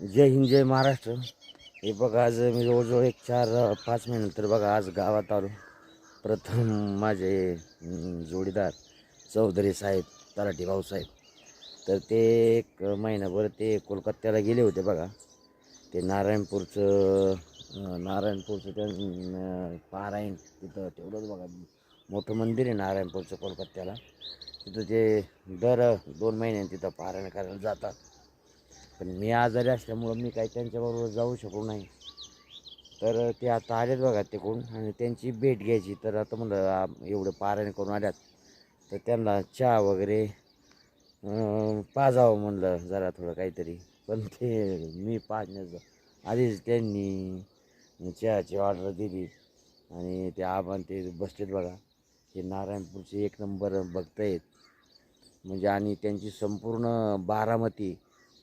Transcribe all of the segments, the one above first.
जय हिंद जय महाराष्ट्र. हे बघा आज मी जवळजवळ एक चार पाच पाच महिन्यानंतर बघा आज गावात आलो. प्रथम माझे जोडीदार चौधरी साहेब तलाठी भाऊसाहेब तर ते एक महिनाभर ते कोलकात्याला गेले होते बघा. ते नारायणपूरचं नारायणपूरचं त्या पारायण तिथं तेवढंच बघा. मोठं मंदिर आहे नारायणपूरचं कोलकात्याला. तिथं ते दर दोन महिन्याने तिथं पारायण करायला जातात. पण मी आजारी असल्यामुळं मी काही त्यांच्याबरोबर जाऊ शकलो नाही. तर ते आता आलेत बघा तिकडून आणि त्यांची भेट घ्यायची. तर आता म्हणलं एवढं पारायण करून आल्यात. तर त्यांना चहा वगैरे पाजावं म्हणलं जरा थोडं काहीतरी. पण ते मी पाजण्याचं आधीच त्यांनी चहाची ऑर्डर दिली आणि ते आबान ते बसलेत बघा. ते नारायणपूरचे एक नंबर भक्त आहेत म्हणजे आणि त्यांची संपूर्ण बारामती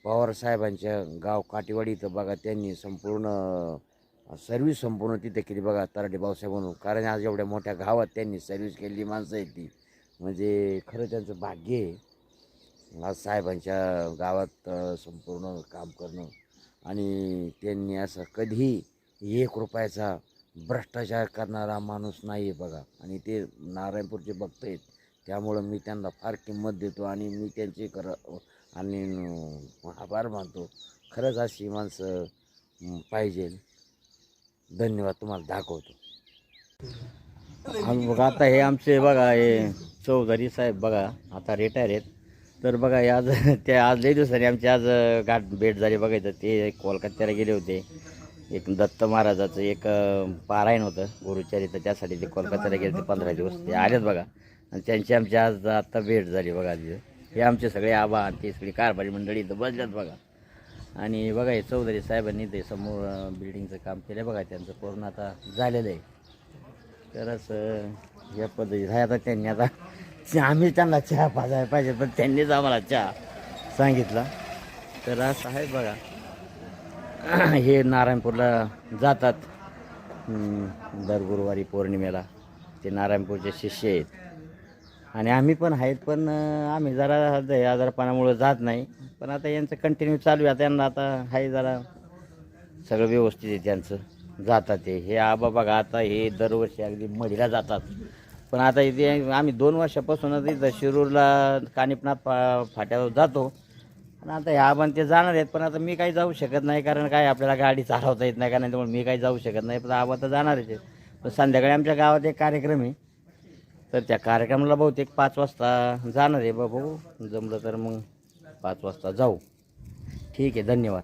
पवार साहेबांच्या गाव काटेवाडी इथं बघा त्यांनी संपूर्ण सर्व्हिस संपूर्ण तिथे केली बघा तराटे भाऊसाहेब म्हणून. कारण आज एवढ्या मोठ्या गावात त्यांनी सर्व्हिस केलेली माणसं आहेत ती. म्हणजे खरं त्यांचं भाग्य आहे. आज साहेबांच्या गावात संपूर्ण काम करणं आणि त्यांनी असं कधीही एक रुपयाचा भ्रष्टाचार करणारा माणूस नाही आहे बघा. आणि ते नारायणपूरचे भक्त आहेत. त्यामुळं मी त्यांना फार किंमत देतो आणि मी त्यांचे कर आणि आभार मानतो. खरंच अशी माणसं पाहिजे. धन्यवाद तुम्हाला दाखवतो. बघा आता हे आमचे बघा हे चौधरी साहेब बघा आता रिटायर आहेत. तर बघा हे आज ते आज लई दिवसांनी आमची आज गाठ भेट झाली बघायचं ते कोलकात्याला गेले होते. एक दत्त महाराजाचं एक पारायण होतं गुरुचरित्र. त्यासाठी ते कोलकात्याला गेले ते पंधरा दिवस. ते आलेत बघा. आणि त्यांची आमची आज आत्ता भेट झाली बघा तिथं. हे आमचे सगळे आबा आणि ते सगळी कारभारी मंडळी इथं बसल्यात बघा. आणि बघा हे चौधरी साहेबांनी ते समोर बिल्डिंगचं काम केलं बघा त्यांचं पूर्ण आता झालेलं आहे. तर असं या पद्धती आहे आता त्यांनी आता आम्ही त्यांना चहा पाजायला पाहिजे पण त्यांनीच आम्हाला चहा सांगितला. तर असं आहे बघा. हे नारायणपूरला जातात. दर गुरुवारी पौर्णिमेला. ते नारायणपूरचे शिष्य आहेत. आणि आम्ही पण आहेत पण आम्ही जरा आजारपणामुळं जात नाही. पण आता यांचं कंटिन्यू चालू आहे. त्यांना आता आहे जरा सगळं व्यवस्थित आहे त्यांचं. जातात ते. हे आबा बघा आता हे दरवर्षी अगदी मढीला जातात. पण आता इथे आम्ही दोन वर्षापासूनच इथं शिरूरला कानिपनाथ फा फाट्यावर जातो. आणि आता ह्या आबान ते जाणार आहेत पण आता मी काही जाऊ शकत नाही कारण काय आपल्याला गाडी चालवता येत नाही कारण त्यामुळे मी काही जाऊ शकत नाही. पण आबा तर जाणारच आहे पण संध्याकाळी आमच्या गावात एक कार्यक्रम आहे. तर त्या कार्यक्रमाला बहुतेक पाच वाजता जाणार आहे बघू. जमलं तर मग पाच वाजता जाऊ. ठीक आहे धन्यवाद.